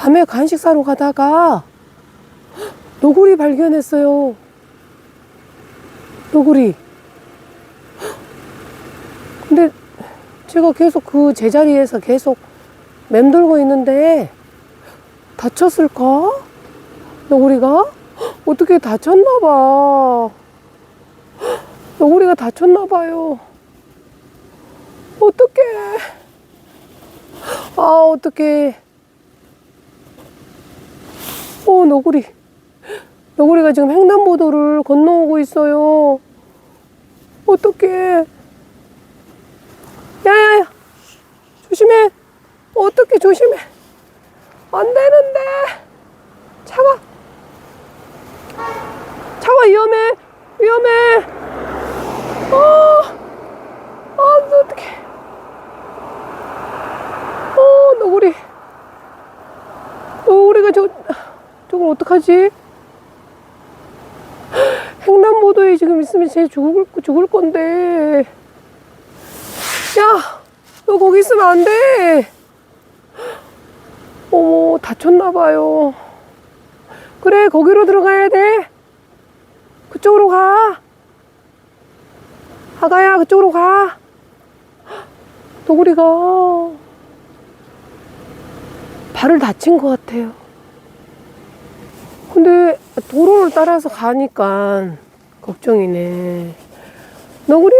밤에 간식 사러 가다가 너구리 발견했어요. 너구리. 근데 제가 계속 그 제자리에서 계속 맴돌고 있는데 다쳤을까? 너구리가? 어떻게 다쳤나봐. 너구리가 다쳤나봐요. 어떡해. 아, 어떡해. 어, 너구리. 너구리가 지금 횡단보도를 건너오고 있어요. 어떡해. 야야야. 조심해. 어떡해, 조심해. 안 되는데. 차가. 차가 위험해. 위험해. 어. 아, 어떡해. 어, 너구리. 너구리가 저, 저걸 어떡하지? 횡단보도에 지금 있으면 쟤 죽을, 죽을 건데. 야, 너 거기 있으면 안 돼. 어머, 다쳤나봐요. 그래, 거기로 들어가야 돼. 그쪽으로 가. 아가야, 그쪽으로 가. 너구리가 발을 다친 것 같아요. 근데 도로를 따라서 가니까 걱정이네. 너구리야,